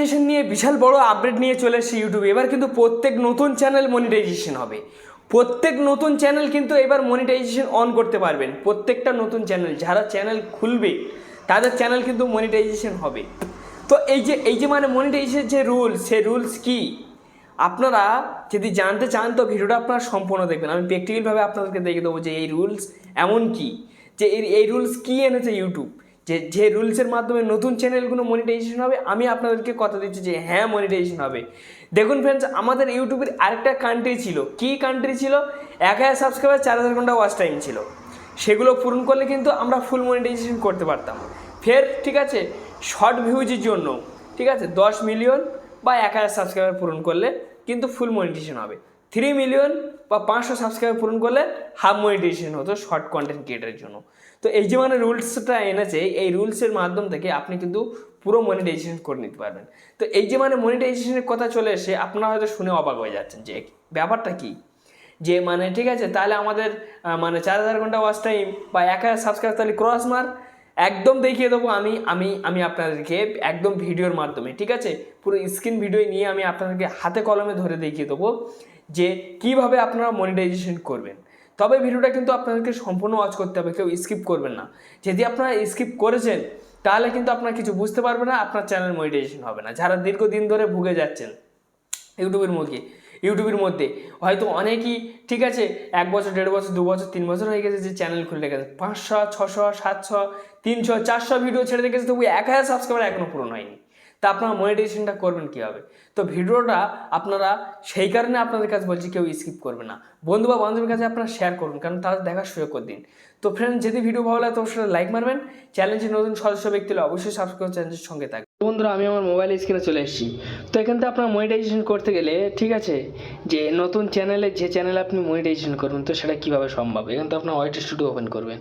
Monetization নিয়ে বিশাল বড় update নিয়ে চলে এসেছে ইউটিউবে এবার কিন্তু প্রত্যেক নতুন চ্যানেল মনিটাইজেশন হবে। প্রত্যেক নতুন চ্যানেল কিন্তু এবার মনিটাইজেশন অন করতে পারবেন। প্রত্যেকটা নতুন চ্যানেল যারা চ্যানেল খুলবে, তাদের চ্যানেল কিন্তু মনিটাইজেশন হবে। তো এই যে এই যে মানে মনিটাইজেশন যে রুলস সে রুলস কি? আপনারা যদি জানতে চান, তো ভিডিওটা আপনারা সম্পূর্ণ দেখবেন। আমি প্র্যাকটিক্যালভাবে আপনাদেরকে দেখে দেবো যে এই রুলস এমন কি? যে এই রুলস কী এনেছে ইউটিউব যে যে রুলসের মাধ্যমে নতুন চ্যানেলগুলো মনিটাইজেশন হবে, আমি আপনাদেরকে কথা দিচ্ছি যে হ্যাঁ মনিটাইজেশন হবে। দেখুন ফ্রেন্ডস আমাদের ইউটিউবের আরেকটা কান্ট্রি ছিল। কী কান্ট্রি ছিল? এক হাজার সাবস্ক্রাইবার চার হাজার ঘণ্টা ওয়াচ টাইম ছিল। সেগুলো পূরণ করলে কিন্তু আমরা ফুল মনিটাইজেশন করতে পারতাম। ফের, ঠিক আছে শর্ট ভিউজের জন্য, ঠিক আছে, দশ মিলিয়ন বা এক হাজার সাবস্ক্রাইবার পূরণ করলে কিন্তু ফুল মনিটাইজেশন হবে। থ্রি মিলিয়ন বা পাঁচশো সাবস্ক্রাইবার পূরণ করলে হাফ মনিটাইজেশন হতো শর্ট কন্টেন্ট ক্রিয়েটারের জন্য। তো এই যে মানে রুলসটা এনেছে, এই রুলসের মাধ্যম থেকে আপনি কিন্তু পুরো মনিটাইজেশন করে নিতে পারবেন। তো এই যে মানে মনিটাইজেশনের কথা চলে এসে আপনারা হয়তো শুনে অবাক হয়ে যাচ্ছেন যে ব্যাপারটা কী? যে মানে ঠিক আছে, তাহলে আমাদের মানে চার হাজার ঘণ্টা ওয়াচ টাইম বা এক হাজার সাবস্ক্রাইব তাহলে ক্রস মার, একদম দেখিয়ে দেবো আমি আমি আমি আপনাদেরকে একদম ভিডিওর মাধ্যমে, ঠিক আছে? পুরো স্ক্রিন ভিডিও নিয়ে আমি আপনাদেরকে হাতে কলমে ধরে দেখিয়ে দেবো। যে কীভাবে আপনারা মনিটাইজেশন করবেন। তবে ভিডিওটা কিন্তু আপনাদেরকে সম্পূর্ণ ওয়াচ করতে হবে, কেউ স্কিপ করবেন না। যদি আপনারা স্কিপ করেছেন, তাহলে কিন্তু আপনারা কিছু বুঝতে পারবেন না, আপনার চ্যানেল মনিটাইজেশন হবে না। যারা দীর্ঘদিন ধরে ভুগে যাচ্ছেন, ইউটিউবের মধ্যে ইউটিউবের মধ্যে, হয়তো অনেকেই, ঠিক আছে, এক বছর, দেড় বছর, দু বছর, তিন বছর হয়ে গেছে যে চ্যানেল খুলে গেছে। পাঁচশো, ছশো, সাতশো, তিনশো, চারশো ভিডিও ছেড়ে রেখেছে তবু এক হাজার সাবস্ক্রাইবার এখনও পূরণ হয়নি। তা আপনারা মনিটাইজেশনটা করবেন কীভাবে? তো ভিডিওটা আপনারা সেই কারণে আপনাদের কাছে বলছি কেউ স্কিপ করবে না। বন্ধু বা বান্ধবের কাছে আপনারা শেয়ার করুন, কারণ তাদের দেখার সুযোগ করে দিন। তো ফ্রেন্ড যদি ভিডিও ভালো লাগে, তো অবশ্যই লাইক মারবেন। চ্যালেঞ্জের নতুন সদস্য ব্যক্তি হলে অবশ্যই সাবস্ক্রাইব চ্যানেলের সঙ্গে থাকবে বন্ধুরা, আমি আমার মোবাইল স্ক্রিনে চলে এসেছি। তো এখান থেকে আপনার মনিটাইজেশন করতে গেলে, ঠিক আছে, যে নতুন চ্যানেলে যে চ্যানেলে আপনি মনিটাইজেশন করবেন, তো সেটা কীভাবে সম্ভব? এখান থেকে আপনার ওয়াইট স্টুডিও ওপেন করবেন।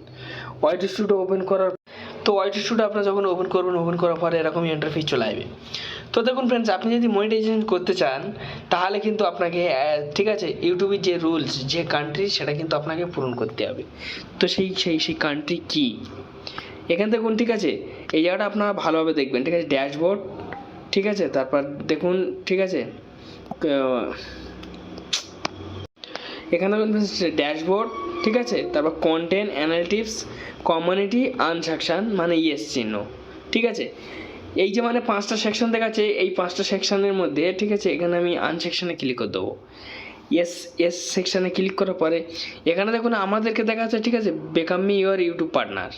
ওয়াইট স্টুডিও ওপেন করার তো ওয়াইট স্টুডিও আপনার যখন ওপেন করবেন ওপেন করার পরে এরকমই ইন্টারফেস চলে আসবে। তো দেখুন ফ্রেন্ডস আপনি যদি মনিটাইজেশন করতে চান, তাহলে কিন্তু আপনাকে ঠিক আছে ইউটিউবের যে রুলস যে কান্ট্রি সেটা কিন্তু আপনাকে পূরণ করতে হবে। তো সেই সেই সেই কান্ট্রি কী? এখান থেকে ঠিক আছে, এই জায়গাটা আপনারা ভালোভাবে দেখবেন, ঠিক আছে ড্যাশবোর্ড ঠিক আছে, তারপর দেখুন, ঠিক আছে এখানে ড্যাশবোর্ড ঠিক আছে, তারপর কন্টেন্ট অ্যানালিটিক্স কমিউনিটি আনসেকশন মানে ইয়েস চিহ্ন, ঠিক আছে? এই যে মানে পাঁচটা সেকশন দেখাচ্ছে, এই পাঁচটা সেকশনের মধ্যে, ঠিক আছে, এখানে আমি আনসেকশনে ক্লিক করে দেবো। ইয়েস এস সেকশানে ক্লিক করার পরে, এখানে দেখুন আমাদেরকে দেখা যাচ্ছে ঠিক আছে বেকাম ইউর ইউটিউব পার্টনার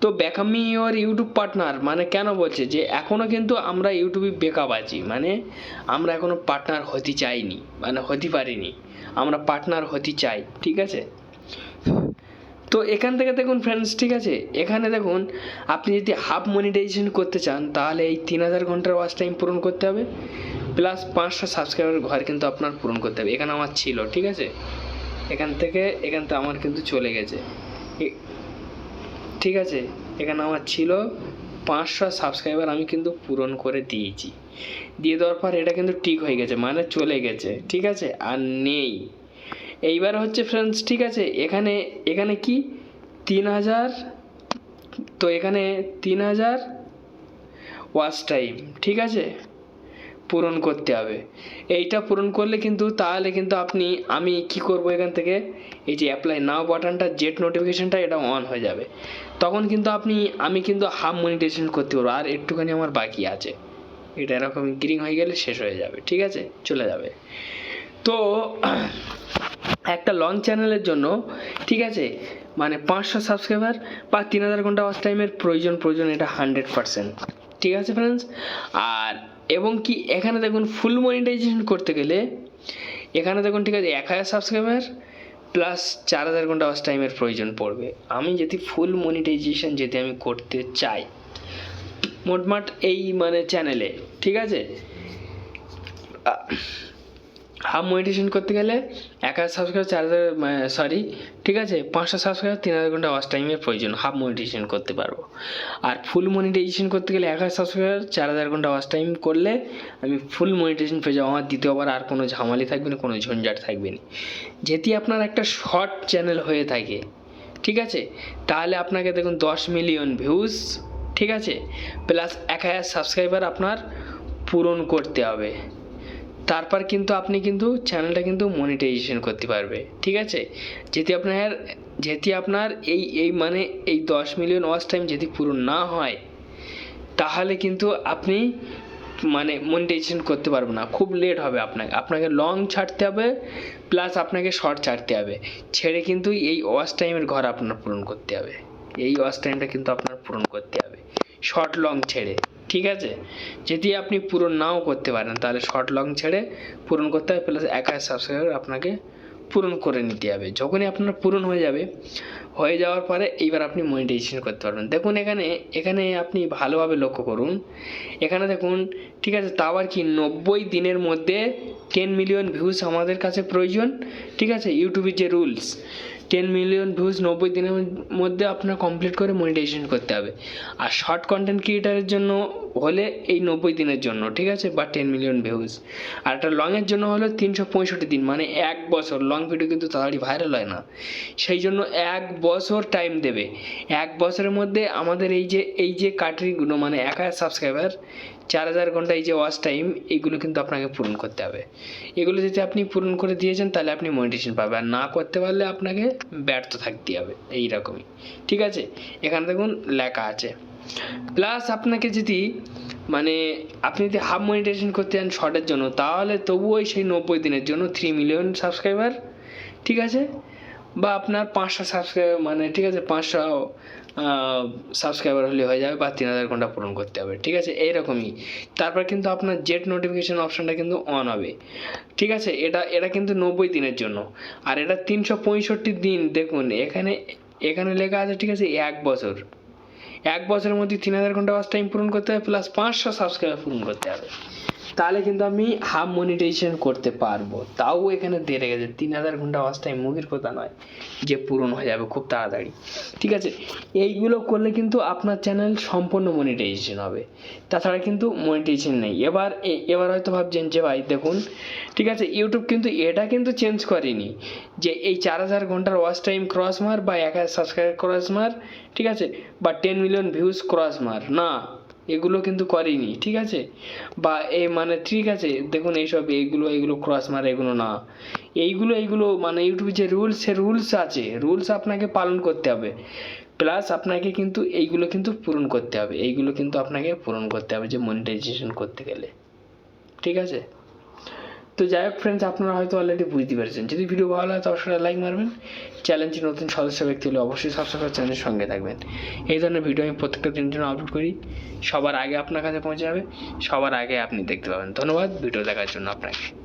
তো বেকামি ইউর ইউটিউব পার্টনার মানে কেন বলছে যে এখনও কিন্তু আমরা ইউটিউবে বেকআপ আছি মানে আমরা এখনও পার্টনার হতে চাইনি মানে হতে পারিনি, আমরা পার্টনার হতে চাই, ঠিক আছে? তো এখান থেকে দেখুন ফ্রেন্ডস ঠিক আছে? এখানে দেখুন, আপনি যদি হাফ মনিটাইজেশন করতে চান, তাহলে এই তিন হাজার ঘণ্টার ওয়াচ টাইম পূরণ করতে হবে। প্লাস পাঁচশো সাবস্ক্রাইবার ঘর কিন্তু আপনার পূরণ করতে হবে। এখানে আমার ছিল, ঠিক আছে? এখান থেকে এখান থেকে আমার কিন্তু চলে গেছে। ঠিক আছে? এখানে আমার ছিল পাঁচশো সাবস্ক্রাইবার আমি কিন্তু পূরণ করে দিয়েছি। দিয়ে দেওয়ার পর এটা কিন্তু ঠিক হয়ে গেছে মানে চলে গেছে, ঠিক আছে? আর নেই। এইবার হচ্ছে ফ্রেন্ডস ঠিক আছে? এখানে এখানে কি? তিন হাজার, তো এখানে তিন হাজার ওয়াচ টাইম ঠিক আছে? পূরণ করতে হবে। এইটা পূরণ করলে কিন্তু, তাহলে কিন্তু আপনি, আমি কি করব এখান থেকে? এই যে অ্যাপ্লাই নাও বাটনটা জেট নোটিফিকেশানটা এটা অন হয়ে যাবে। তখন কিন্তু আপনি, আমি কিন্তু হাফ মনিটাইজেশন করতে পারব, আর একটুখানি আমার বাকি আছে। এটা এরকম গ্রিন হয়ে গেলে শেষ হয়ে যাবে, ঠিক আছে? চলে যাবে। তো একটা লং চ্যানেলের জন্য, ঠিক আছে? মানে পাঁচশো সাবস্ক্রাইবার বা তিন হাজার ঘণ্টা ওয়াচ টাইমের প্রয়োজন প্রয়োজন এটা হান্ড্রেড পারসেন্ট ঠিক আছে ফ্রেন্ডস আর এবং কি এখানে দেখুন ফুল মনিটাইজেশন করতে গেলে, এখানে দেখুন ঠিক আছে এক হাজার সাবস্ক্রাইবার প্লাস চার হাজার ঘণ্টা ওয়াচ টাইমের প্রয়োজন পড়বে। আমি যদি ফুল মনিটাইজেশন যদি আমি করতে চাই, মোটমাট এই মানে চ্যানেলে ঠিক আছে? হাফ মনিটেশন করতে গেলে এক হাজার সাবস্ক্রাইব চার হাজার সরি ঠিক আছে? পাঁচশো সাবস্ক্রাইব তিন হাজার ঘণ্টা ওয়াচ টাইমের প্রয়োজন, হাফ মনিটেশন করতে পারব। আর ফুল মনিটাইজেশন করতে গেলে এক হাজার সাবস্ক্রাইব চার হাজার ঘণ্টা ওয়াচ টাইম করলে আমি ফুল মনিটাইজেশন পেয়ে যাব। আমার দ্বিতীয়বার আর কোনো ঝামালি থাকবে না, কোনো ঝঞ্ঝাট থাকবে না। যেটি আপনার একটা শর্ট চ্যানেল হয়ে থাকে, ঠিক আছে? তাহলে আপনাকে দেখুন দশ মিলিয়ন ভিউজ ঠিক আছে? প্লাস এক হাজার সাবস্ক্রাইবার আপনার পূরণ করতে হবে। তারপর কিন্তু আপনি কিন্তু চ্যানেলটা কিন্তু মনিটাইজেশন করতে পারবে, ঠিক আছে? যদি আপনার যদি আপনার এই এই মানে এই দশ মিলিয়ন ওয়াচ টাইম যদি পূরণ না হয়, তাহলে কিন্তু আপনি মানে মনিটাইজেশন করতে পারব না। খুব লেট হবে আপনাকে। আপনাকে লং ছাড়তে হবে প্লাস আপনাকে শর্ট ছাড়তে হবে। ছেড়ে কিন্তু এই ওয়াচ টাইমের ঘর আপনার পূরণ করতে হবে। এই ওয়াচ টাইমটা কিন্তু আপনার পূরণ করতে হবে। শর্ট লং ছেড়ে, ঠিক আছে? যদি আপনি পূরণ নাও করতে পারেন, তাহলে শর্ট লং ছেড়ে পূরণ করতে হবে প্লাস এক সাবস্ক্রাইবার আপনাকে পূরণ করে নিতে হবে। যখনই আপনার পূরণ হয়ে যাবে, হয়ে যাওয়ার পরে এইবার আপনি মনিটাইজেশন করতে পারবেন। দেখুন এখানে এখানে আপনি ভালোভাবে লক্ষ্য করুন। এখানে দেখুন, ঠিক আছে, তাও আর কি নব্বই দিনের মধ্যে টেন মিলিয়ন ভিউজ আমাদের কাছে প্রয়োজন, ঠিক আছে? ইউটিউবের যে রুলস টেন মিলিয়ন ভিউজ নব্বই দিনের মধ্যে আপনার কমপ্লিট করে মনিটাইজেশন করতে হবে। আর শর্ট কন্টেন্ট ক্রিয়েটারের জন্য হলে এই নব্বই দিনের জন্য, ঠিক আছে? বা টেন মিলিয়ন ভিউজ আর একটা লংয়ের জন্য হলো তিনশো পঁয়ষট্টি দিন মানে এক বছর। লং ভিডিও কিন্তু তাড়াতাড়ি ভাইরাল হয় না। সেই জন্য এক বছর টাইম দেবে। এক বছরের মধ্যে আমাদের এই যে এই যে কাটরিগুলো মানে এক হাজার সাবস্ক্রাইবার চার হাজার ঘণ্টা এই যে ওয়াচ টাইম এইগুলো কিন্তু আপনাকে পূরণ করতে হবে। এগুলো যদি আপনি পূরণ করে দিয়েছেন, তাহলে আপনি মনিটেশন পাবেন। আর না করতে পারলে আপনাকে ব্যর্থ থাকতে হবে, এইরকমই। ঠিক আছে? এখানে দেখুন লেখা আছে। প্লাস আপনাকে যদি মানে আপনি যদি হাফ মনিটেশন করতে চান শর্টের জন্য, তাহলে তবুও সেই নব্বই দিনের জন্য থ্রি মিলিয়ন সাবস্ক্রাইবার ঠিক আছে? বা আপনার পাঁচশো সাবস্ক্রাইবার মানে ঠিক আছে, পাঁচশো সাবস্ক্রাইবার হলে হয়ে যাবে বা তিন হাজার ঘণ্টা পূরণ করতে হবে, ঠিক আছে? এইরকমই। তারপর কিন্তু আপনার জেট নোটিফিকেশান অপশানটা কিন্তু অন হবে, ঠিক আছে? এটা এটা কিন্তু নব্বই দিনের জন্য। আর এটা তিনশো পঁয়ষট্টি দিন, দেখুন, এখানে এখানে লেখা আছে, ঠিক আছে, এক বছর। এক বছরের মধ্যে তিন হাজার ঘণ্টা ওয়াচ টাইম পূরণ করতে হবে প্লাস পাঁচশো সাবস্ক্রাইবার পূরণ করতে হবে। তাহলে কিন্তু আমি হাফ মনিটাইজেশন করতে পারব। তাও এখানে দেড়ে গেছে। তিন হাজার ঘণ্টা ওয়াচ টাইম মুভির কথা নয় যে পূরণ হয়ে যাবে খুব তাড়াতাড়ি। ঠিক আছে? এইগুলো করলে কিন্তু আপনার চ্যানেল সম্পূর্ণ মনিটাইজেশন হবে। তাছাড়া কিন্তু মনিটাইজেশন নেই। এবার এবার হয়তো ভাবছেন যে ভাই, দেখুন, ঠিক আছে ইউটিউব কিন্তু এটা কিন্তু চেঞ্জ করেনি। যে এই চার হাজার ঘণ্টার ওয়াচ টাইম ক্রস মার বা এক হাজার সাবস্ক্রাইব ক্রস মার, ঠিক আছে, বা টেন মিলিয়ন ভিউজ ক্রস মার। না। এগুলো কিন্তু করেনি, ঠিক আছে? বা এ মানে ঠিক আছে, দেখুন এইসব এইগুলো এইগুলো ক্রস মারে, এগুলো না। এইগুলো এইগুলো মানে ইউটিউবে যে রুলস সে রুলস আছে। রুলস আপনাকে পালন করতে হবে। প্লাস আপনাকে কিন্তু এইগুলো কিন্তু পূরণ করতে হবে। এইগুলো কিন্তু আপনাকে পূরণ করতে হবে যে মনিটাইজেশন করতে গেলে। ঠিক আছে? তো যাই হোক ফ্রেন্ডস আপনারা হয়তো অলরেডি বুঝতে পেরেছেন। যদি ভিডিও ভালো লাগে তো অবশ্যই লাইক মারবেন। চ্যানেলটি নতুন সদস্য ব্যক্তি হলে অবশ্যই সাবস্ক্রাইব চ্যানেলের সঙ্গে থাকবেন। এই ধরনের ভিডিও আমি প্রত্যেকটা দিনের জন্য আপলোড করি। সবার আগে আপনার কাছে পৌঁছে যাবে। সবার আগে আপনি দেখতে পাবেন। ধন্যবাদ। ভিডিও দেখার জন্য আপনাকে।